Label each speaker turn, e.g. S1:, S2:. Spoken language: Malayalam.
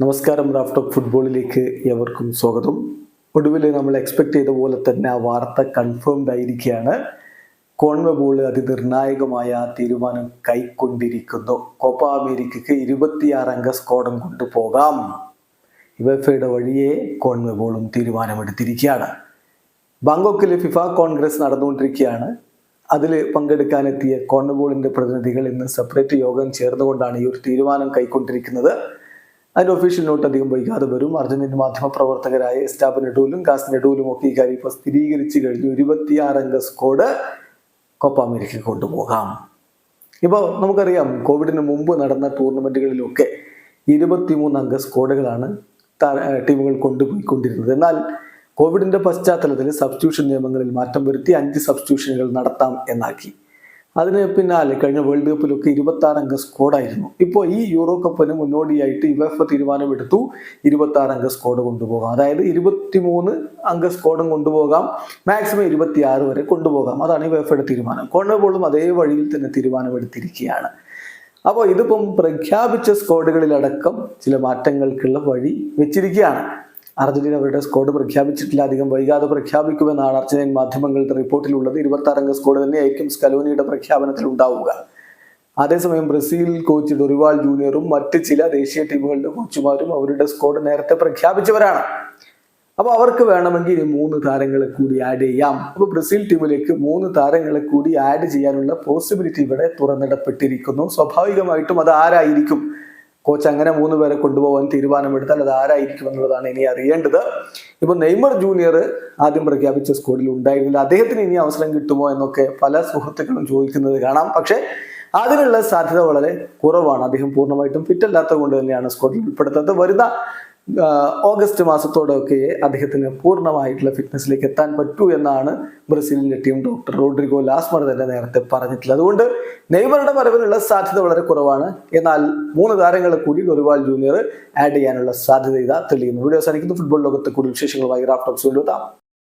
S1: നമസ്കാരം റാഫ്റ്റ് ഓഫ് ഫുട്ബോളിലേക്ക് എവർക്കും സ്വാഗതം. ഒടുവിൽ നമ്മൾ എക്സ്പെക്ട് ചെയ്ത പോലെ തന്നെ ആ വാർത്ത കൺഫേംഡ് ആയിരിക്കുകയാണ്. കോൺവബോൾ അതിനിർണായകമായ തീരുമാനം കൈക്കൊണ്ടിരിക്കുന്നു. കോപ്പ അമേരിക്കയ്ക്ക് ഇരുപത്തിയാറ് അംഗ സ്ക്വാഡും കൊണ്ടുപോകാം. യുവഫയുടെ വഴിയെ കോൺവെബോളും തീരുമാനമെടുത്തിരിക്കുകയാണ്. ബാങ്കോക്കിൽ ഫിഫ കോൺഗ്രസ് നടന്നുകൊണ്ടിരിക്കുകയാണ്. അതിൽ പങ്കെടുക്കാനെത്തിയ കോൺവെബോളിന്റെ പ്രതിനിധികൾ ഇന്ന് സെപ്പറേറ്റ് യോഗം ചേർന്നുകൊണ്ടാണ് ഈ ഒരു തീരുമാനം കൈക്കൊണ്ടിരിക്കുന്നത്. അതിന്റെ ഒഫീഷ്യൽ നോട്ട് അധികം വൈകാതെ വരും. അർജന്റീൻ മാധ്യമ പ്രവർത്തകരായ എസ്റ്റാബ് നെഡൂലും കാസ് നെഡൂലും ഒക്കെ ഇക്കാര്യം കാര്യം ഇപ്പോൾ സ്ഥിരീകരിച്ചു കഴിഞ്ഞു. ഇരുപത്തിയാറ് അംഗ സ്ക്വാഡ് കോപ്പ അമേരിക്ക കൊണ്ടുപോകാം. ഇപ്പോൾ നമുക്കറിയാം കോവിഡിന് മുമ്പ് നടന്ന ടൂർണമെന്റുകളിലൊക്കെ ഇരുപത്തിമൂന്ന് അംഗ സ്കോഡുകളാണ് ടീമുകൾ കൊണ്ടുപോയിക്കൊണ്ടിരുന്നത്. എന്നാൽ കോവിഡിന്റെ പശ്ചാത്തലത്തിൽ സബ്സ്റ്റിറ്റ്യൂഷൻ നിയമങ്ങളിൽ മാറ്റം വരുത്തി അഞ്ച് സബ്സ്റ്റിറ്റ്യൂഷനുകൾ നടത്താം എന്നാക്കി. അതിന് പിന്നാലെ കഴിഞ്ഞ വേൾഡ് കപ്പിലൊക്കെ ഇരുപത്തി ആറ് അംഗ സ്ക്വാഡായിരുന്നു ഇപ്പോൾ ഈ യൂറോ കപ്പിന് മുന്നോടിയായിട്ട് യുവഫ് തീരുമാനമെടുത്തു ഇരുപത്തി ആറ് അംഗ സ്ക്വാഡ് കൊണ്ടുപോകാം. അതായത് ഇരുപത്തിമൂന്ന് അംഗ സ്ക്വാഡും കൊണ്ടുപോകാം. മാക്സിമം ഇരുപത്തിയാറ് വരെ കൊണ്ടുപോകാം. അതാണ് യുവഫയുടെ തീരുമാനം. കോൺവബോളും അതേ വഴിയിൽ തന്നെ തീരുമാനമെടുത്തിരിക്കുകയാണ്. അപ്പോൾ ഇതിപ്പം പ്രഖ്യാപിച്ച സ്ക്വാഡുകളിലടക്കം ചില മാറ്റങ്ങൾക്കുള്ള വഴി വെച്ചിരിക്കുകയാണ്. അർജന്റീന അവരുടെ സ്ക്വാഡ് പ്രഖ്യാപിച്ചിട്ടില്ല. അധികം വൈകാതെ പ്രഖ്യാപിക്കുമെന്നാണ് അർജന്റീൻ മാധ്യമങ്ങളുടെ റിപ്പോർട്ടിലുള്ളത്. ഇരുപത്തി അംഗ സ്ക്വാഡ് തന്നെയായിരിക്കും സ്കലോനിയുടെ പ്രഖ്യാപനത്തിൽ ഉണ്ടാവുക അതേസമയം ബ്രസീൽ കോച്ച് ഡൊറിവാൾ ജൂനിയറും മറ്റ് ചില ദേശീയ ടീമുകളുടെ കോച്ചുമാരും അവരുടെ സ്ക്വാഡ് നേരത്തെ പ്രഖ്യാപിച്ചവരാണ്. അപ്പോൾ അവർക്ക് വേണമെങ്കിൽ മൂന്ന് താരങ്ങളെ കൂടി ആഡ് ചെയ്യാം. അപ്പോൾ ബ്രസീൽ ടീമിലേക്ക് മൂന്ന് താരങ്ങളെ കൂടി ആഡ് ചെയ്യാനുള്ള പോസിബിലിറ്റി ഇവിടെ തുറന്നിടപ്പെട്ടിരിക്കുന്നു. സ്വാഭാവികമായിട്ടും അത് ആരായിരിക്കും? കോച്ച് അങ്ങനെ മൂന്ന് പേരെ കൊണ്ടുപോകാൻ തീരുമാനമെടുത്താൽ അത് ആരായിരിക്കും എന്നുള്ളതാണ് ഇനി അറിയേണ്ടത്. ഇപ്പൊ നെയ്മർ ജൂനിയർ ആദ്യം പ്രഖ്യാപിച്ച സ്ക്വാഡിൽ ഉണ്ടായിരുന്നില്ല. അദ്ദേഹത്തിന് ഇനി അവസരം കിട്ടുമോ എന്നൊക്കെ പല സുഹൃത്തുക്കളും ചോദിക്കുന്നത് കാണാം. പക്ഷേ അതിനുള്ള സാധ്യത വളരെ കുറവാണ്. അദ്ദേഹം പൂർണമായിട്ടും ഫിറ്റ് അല്ലാത്തത് കൊണ്ട് തന്നെയാണ് സ്കോഡിൽ ഉൾപ്പെടുത്തുന്നത്. വരുന്ന ഓഗസ്റ്റ് മാസത്തോടെയൊക്കെ അദ്ദേഹത്തിന് പൂർണമായിട്ടുള്ള ഫിറ്റ്നസ്സിലേക്ക് എത്താൻ പറ്റൂ എന്നാണ് ബ്രസീലിന്റെ ടീം ഡോക്ടർ റോഡ്രിഗോ ലാസ്മർ തന്നെ നേരത്തെ പറഞ്ഞിട്ടുള്ളത്. അതുകൊണ്ട് നെയ്മറുടെ വരവിനുള്ള സാധ്യത വളരെ കുറവാണ്. എന്നാൽ മൂന്ന് താരങ്ങൾ കൂടി ഡൊറിവാൾ ജൂനിയർ ആഡ് ചെയ്യാനുള്ള സാധ്യത ഇതാ തെളിയുന്നു. വീഡിയോ അവസാനിക്കുന്നു. ഫുട്ബോൾ ലോകത്തെ കൂടുതൽ വിശേഷങ്ങളുമായി റാഫ്റ്റോക്സ് കൊണ്ടുവരാം